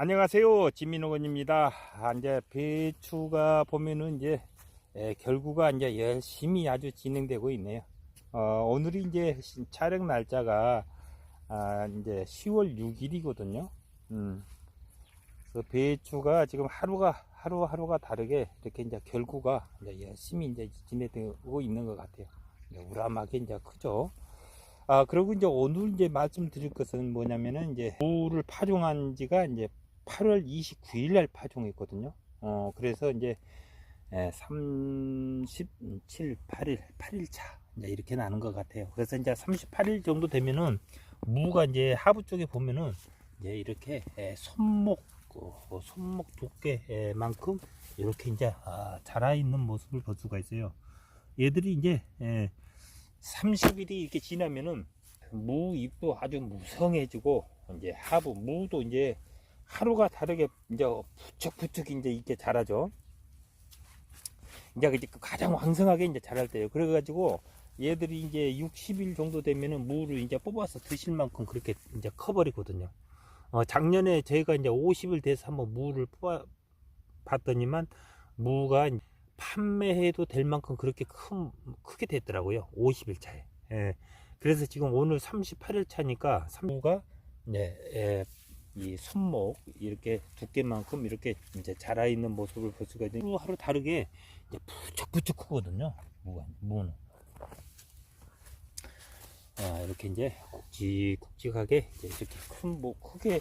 안녕하세요. 진민호건입니다. 아, 이제 배추가 보면은 이제 에, 결구가 이제 열심히 아주 진행되고 있네요. 어, 오늘이 이제 시- 촬영 날짜가 아, 이제 10월 6일이거든요. 음. 그래서 배추가 지금 하루가 하루 하루가 다르게 이렇게 이제 결구가 이제 열심히 이제 진행되고 있는 것 같아요. 우람하게 이제 크죠. 아, 그리고 이제 오늘 이제 말씀드릴 것은 뭐냐면은 이제 무를 파종한 지가 이제 8월 29일 날 파종했거든요. 어, 그래서 이제 에, 37, 8일, 8일차 이제 이렇게 나는 것 같아요. 그래서 이제 38일 정도 되면은 무가 이제 하부 쪽에 보면은 이제 이렇게 에, 손목 어, 손목 두께만큼 이렇게 이제 아, 자라 있는 모습을 볼 수가 있어요. 얘들이 이제 에, 30일이 이렇게 지나면은 무 잎도 아주 무성해지고 이제 하부 무도 이제 하루가 다르게 이제 부쩍부쩍 이제 이렇게 자라죠. 이제 이제 가장 왕성하게 이제 자랄 때예요. 그래가지고 얘들이 이제 60일 정도 되면은 무를 이제 뽑아서 드실 만큼 그렇게 이제 커버리거든요. 어, 작년에 저희가 이제 50일 돼서 한번 무를 뽑아 봤더니만 무가 판매해도 될 만큼 그렇게 큰, 크게 됐더라고요. 50일 차에. 예. 그래서 지금 오늘 38일 차니까 무가 네, 예, 이 손목 이렇게 두께만큼 이렇게 이제 자라 있는 모습을 볼 수가 있는데 하루 다르게 이제 부쩍부쩍 크거든요. 무는. 아, 이렇게 이제 굵직굵직하게 이제 이렇게 큰, 뭐, 크게 에,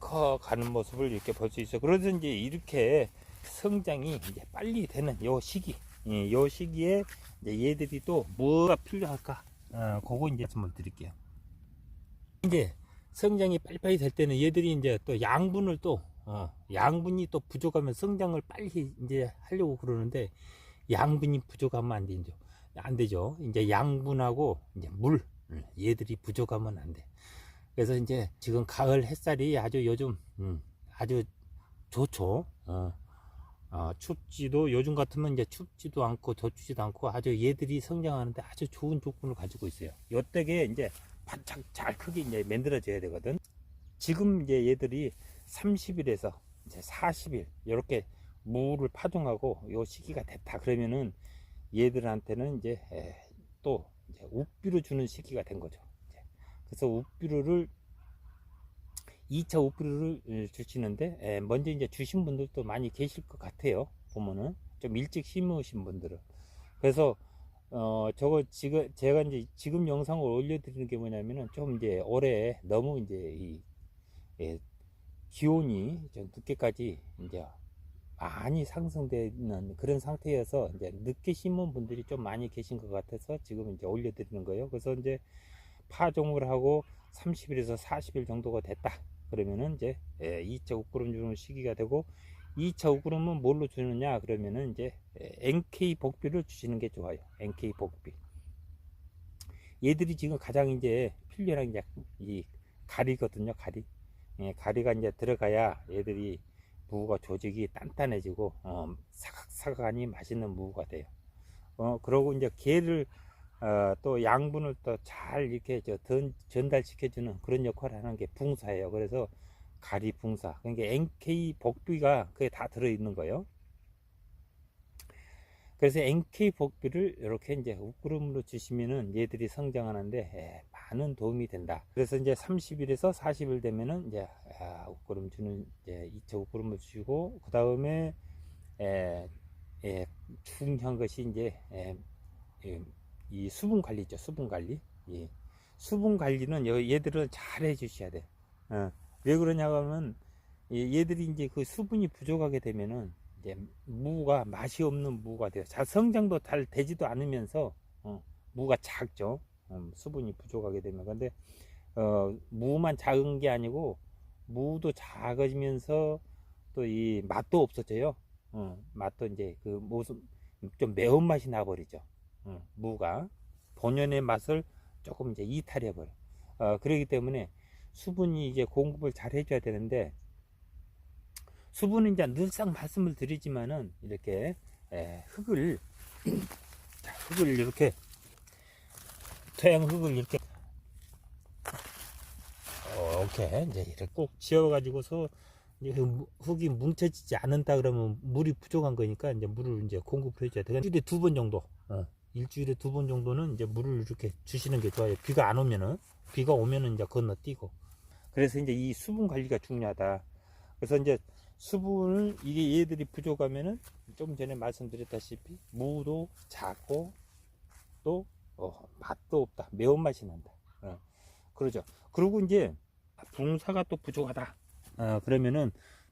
커 가는 모습을 이렇게 볼 수 있어요. 그래서 이제 이렇게 성장이 이제 빨리 되는 요 시기, 예, 요 시기에 얘들이 또 뭐가 필요할까? 어, 그거 이제 한번 드릴게요. 이제 성장이 빨리빨리 될 때는 얘들이 이제 또 양분을 또, 어, 양분이 또 부족하면 성장을 빨리 이제 하려고 그러는데 양분이 부족하면 안 되죠. 안 되죠. 이제 양분하고 이제 물 음, 얘들이 부족하면 안 돼. 그래서 이제 지금 가을 햇살이 아주 요즘 음, 아주 좋죠. 어, 어, 춥지도 요즘 같으면 이제 춥지도 않고 덥지도 않고 아주 얘들이 성장하는데 아주 좋은 조건을 가지고 있어요. 요때게 이제 바짝 잘 크게 이제 만들어져야 되거든. 지금 이제 얘들이 30일에서 이제 40일 이렇게 무를 파종하고 요 시기가 됐다 그러면은 얘들한테는 이제 에, 또 이제 우비를 주는 시기가 된 거죠. 그래서 우비를 2차 우비를 주시는데 에, 먼저 이제 주신 분들도 많이 계실 것 같아요. 보면은 좀 일찍 심으신 분들은 그래서 어 저거 지금 제가 이제 지금 영상을 올려드리는 게 뭐냐면은 좀 이제 올해 너무 이제 이 예, 기온이 좀 늦게까지 이제 많이 상승되는 그런 상태여서 이제 늦게 심은 분들이 좀 많이 계신 것 같아서 지금 이제 올려드리는 거예요. 그래서 이제 파종을 하고 30일에서 40일 정도가 됐다. 그러면은 이제 2차 우꾸름 주는 시기가 되고 2차 우꾸름은 뭘로 주느냐 그러면은 이제 NK 복비를 주시는 게 좋아요. NK 복비. 얘들이 지금 가장 이제 필요한 게이 가리거든요. 가리. 예, 가리가 이제 들어가야 얘들이 무가 조직이 단단해지고 어, 사각사각하니 맛있는 무가 돼요. 어 그러고 이제 개를 어, 또 양분을 또 잘 이렇게 저 전, 전달시켜주는 그런 역할을 하는 게 붕사예요. 그래서 가리 붕사. 그러니까 NK 복비가 그게 다 들어있는 거예요. 그래서 NK 복비를 이렇게 이제 우꾸름으로 주시면은 얘들이 성장하는데 에, 많은 도움이 된다. 그래서 이제 30일에서 40일 되면은 이제 아, 우꾸름 주는 이제 2차 우꾸름을 주시고 그 다음에 에, 에, 중요한 것이 이제 에, 에, 이 수분 관리죠. 수분 관리. 예. 수분 관리는 여- 얘들은 잘 해주셔야 돼. 어. 왜 그러냐 하면 예, 얘들이 이제 그 수분이 부족하게 되면은 이제 무가 맛이 없는 무가 돼요. 잘 성장도 잘 되지도 않으면서 어, 무가 작죠. 음, 수분이 부족하게 되면 근데 어, 무만 작은 게 아니고 무도 작아지면서 또 이 맛도 없어져요. 어, 맛도 이제 그 모습 좀 매운 맛이 나버리죠. 어, 무가 본연의 맛을 조금 이제 이탈해 버려. 어, 그렇기 때문에 수분이 이제 공급을 잘 해줘야 되는데 수분은 이제 늘상 말씀을 드리지만은 이렇게 에, 흙을 자, 흙을 이렇게 토양 흙을 이렇게 어, 이렇게 이제 이렇게 꼭 지어 가지고서 이제 그 무- 흙이 뭉쳐지지 않는다 그러면 물이 부족한 거니까 이제 물을 이제 공급을 해줘야 돼. 일주일에 두 번 정도. 어, 일주일에 두 번 정도는 이제 물을 이렇게 주시는 게 좋아요. 비가 안 오면은 비가 오면은 이제 건너뛰고. 그래서 이제 이 수분 관리가 중요하다. 그래서 이제 수분을 이게 얘들이 부족하면은 좀 전에 말씀드렸다시피 무도 작고 또 어, 맛도 없다. 매운맛이 난다. 어, 그러죠. 그리고 이제 붕사가 또 부족하다. 어, 그러면은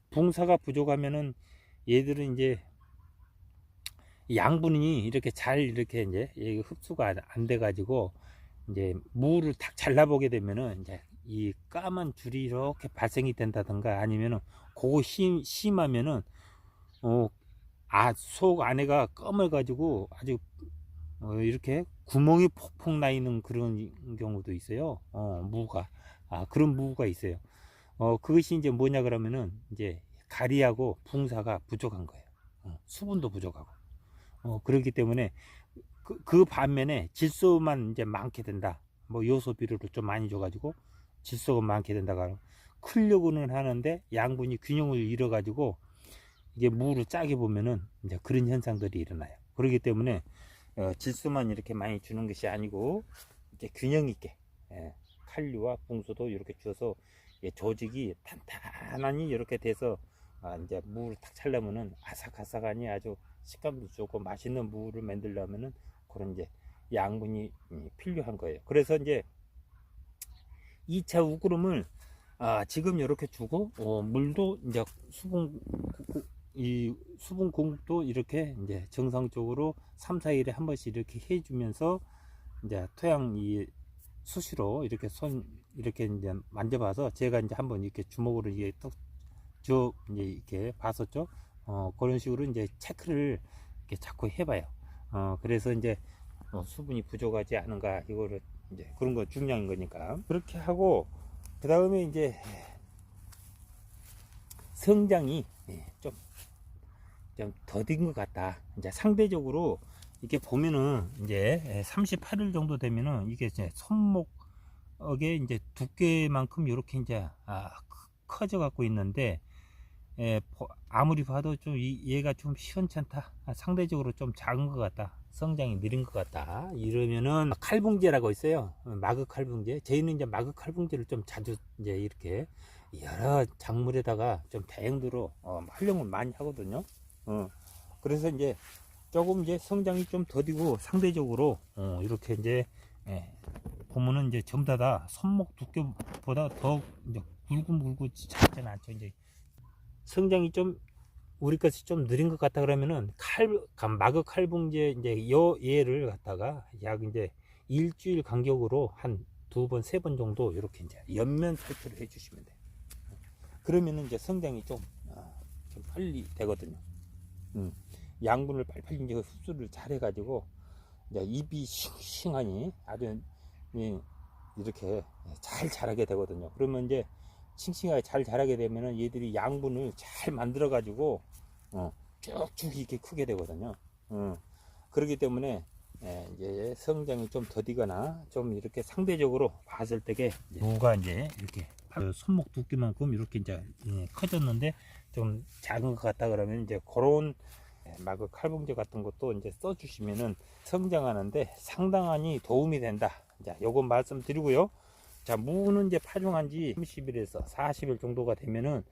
붕사가 부족하면은 얘들은 이제 양분이 이렇게 잘 이렇게 이제 흡수가 안- 안 돼가지고 이제 무를 탁 잘라보게 되면은 이제 이 까만 줄이 이렇게 발생이 된다든가 아니면은 그거 심, 심하면은 어 아 속 안에가 검어가지고 아주 어, 이렇게 구멍이 폭폭 나 있는 그런 경우도 있어요. 어 무가 아 그런 무가 있어요. 어 그것이 이제 뭐냐 그러면은 이제 가리하고 붕사가 부족한 거예요. 어, 수분도 부족하고. 어 그렇기 때문에 그, 그 반면에 질소만 이제 많게 된다. 뭐 요소 비료를 좀 많이 줘가지고 질소가 많게 된다가 하면 크려고는 하는데 양분이 균형을 잃어 가지고 이게 무를 짜게 보면은 이제 그런 현상들이 일어나요. 그렇기 때문에 어, 질소만 이렇게 많이 주는 것이 아니고 이제 균형 있게 예, 칼류와 붕소도 이렇게 주어서 예, 조직이 탄탄하니 이렇게 돼서 아, 이제 무를 탁 찰려면은 아삭아삭하니 아주 식감도 좋고 맛있는 무를 만들려면은 그런 이제 양분이 음, 필요한 거예요. 그래서 이제 2차 우그름을 아, 지금 이렇게 주고 어, 물도 이제 수분 구- 이 수분 공급도 이렇게 이제 정상적으로 3, 4일에 한 번씩 이렇게 해주면서 이제 토양 이 수시로 이렇게 손 이렇게 이제 만져봐서 제가 이제 한번 이렇게 주먹으로 이게 떡쭉 이제 이렇게 봤었죠. 어 그런 식으로 이제 체크를 이렇게 자꾸 해봐요. 어 그래서 이제 어, 수분이 부족하지 않은가 이거를 이제 그런 거 중요한 거니까 그렇게 하고 그 다음에 이제 성장이 예, 좀좀 더딘 것 같다. 이제 상대적으로 이렇게 보면은 이제 38일 정도 되면은 이게 이제 손목에 이제 두께만큼 이렇게 이제 아, 크- 커져 갖고 있는데 예, 보- 아무리 봐도 좀 이- 얘가 좀 시원찮다. 아, 상대적으로 좀 작은 것 같다. 성장이 느린 것 같다. 이러면은 칼붕제라고 있어요. 어, 마그 칼붕제. 저희는 이제 마그 칼붕제를 좀 자주 이제 이렇게 여러 작물에다가 좀 대형도로 어, 활용을 많이 하거든요. 어, 그래서 이제 조금 이제 성장이 좀 더디고 상대적으로 어, 이렇게 이제 예, 보면은 이제 전부 다, 다 손목 두께보다 더 이제 굵고 굵고 작지는 않죠. 이제 성장이 좀 우리 것이 좀 느린 것 같다 그러면은 칼 감- 마그 칼붕제 이제 여 얘를 갖다가 약 이제 일주일 간격으로 한 두 번 세번 정도 이렇게 이제 연면 탈출을 해주시면 돼요. 그러면은 이제 성장이 좀, 아, 좀 빨리 되거든요. 음, 양분을 빨리빨리 이제 흡수를 잘 해가지고 이제 입이 싱싱하니 아주 이, 이렇게 잘 자라게 되거든요. 그러면 이제 싱싱하게 잘 자라게 되면은 얘들이 양분을 잘 만들어 가지고 어, 쭉쭉 이렇게 크게 되거든요. 어, 그렇기 때문에 예, 이제 성장이 좀 더디거나 좀 이렇게 상대적으로 봤을 때게 무가 이제 이렇게 그 손목 두께만큼 이렇게 이제 예, 커졌는데 좀 작은 것 같다 그러면 이제 그런 예, 마그 칼봉제 같은 것도 이제 써주시면은 성장하는데 상당히 도움이 된다. 자, 요건 말씀드리고요. 자, 무는 이제 파종한 지 30일에서 40일 정도가 되면은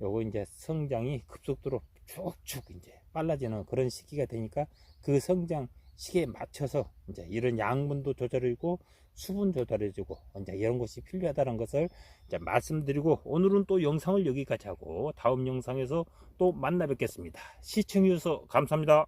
요거 이제 성장이 급속도로 쭉쭉 이제 빨라지는 그런 시기가 되니까 그 성장 시기에 맞춰서 이제 이런 양분도 조절해주고 수분 조절해주고 이제 이런 것이 필요하다는 것을 이제 말씀드리고 오늘은 또 영상을 여기까지 하고 다음 영상에서 또 만나 뵙겠습니다. 시청해주셔서 감사합니다.